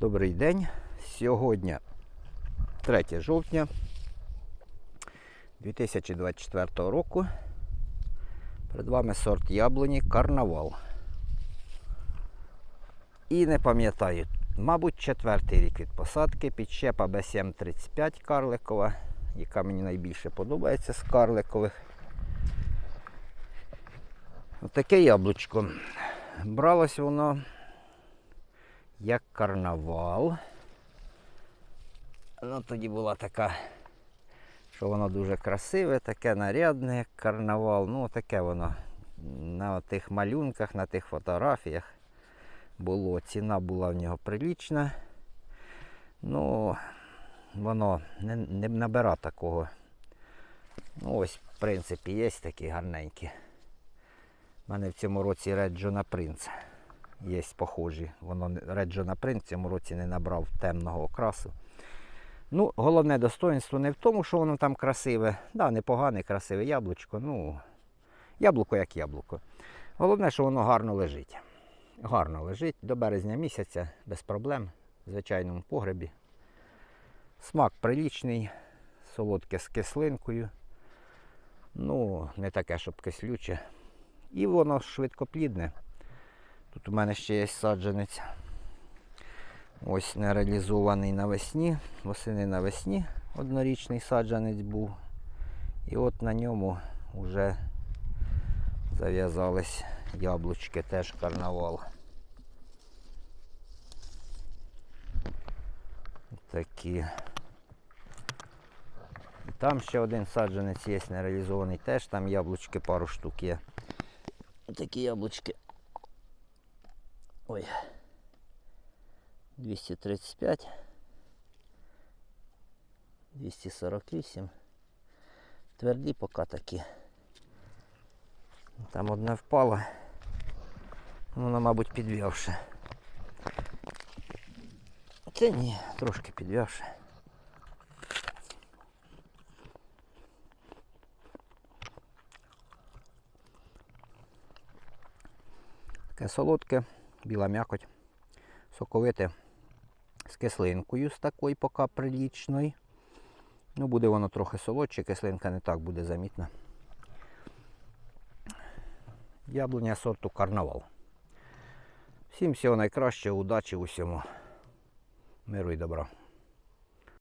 Добрий день. Сьогодні 3 жовтня 2024 року. Перед вами сорт яблуні Карнавал. І не пам'ятаю, мабуть, четвертий рік від посадки. Підщепа B735 карликова, яка мені найбільше подобається з карликових. Отаке яблучко. Бралось воно як карнавал. Ну, тоді була така, що воно дуже красиве, таке нарядне, як карнавал. Ну, таке воно на тих малюнках, на тих фотографіях було. Ціна була в нього прилічна. Ну, воно не, не набира такого. Ну, ось, в принципі, є такі гарненькі. У мене в цьому році Реджона Принц є похожі. Воно не- Реджона Принц в цьому році не набрав темного окрасу. Ну, головне достоинство не в тому, що воно там красиве. Да, непогане, красиве яблучко. Ну, яблуко як яблуко. Головне, що воно гарно лежить. Гарно лежить до березня місяця без проблем в звичайному погребі. Смак прилічний, солодке з кислинкою. Ну, не таке, щоб кислюче. І воно швидкоплідне. Тут у мене ще є саджанець. Ось нереалізований навесні. Восени навесні однорічний саджанець був. І от на ньому вже зав'язались яблучки, теж карнавал. Такі. Там ще один саджанець є нереалізований, теж там яблучки пару штук є. Такі яблучки. Ой. 235. 248. Тверді поки такі. Там одне впало. Воно, мабуть, підв'явше. Це ні, трошки підв'явше. Таке солодке, Біла м'якоть, соковите з кислинкою з такою поки прилічною. Ну, буде воно трохи солодше, кислинка не так буде замітна. Яблуня сорту карнавал. Всім всього найкращого, удачі усьому. Миру і добра.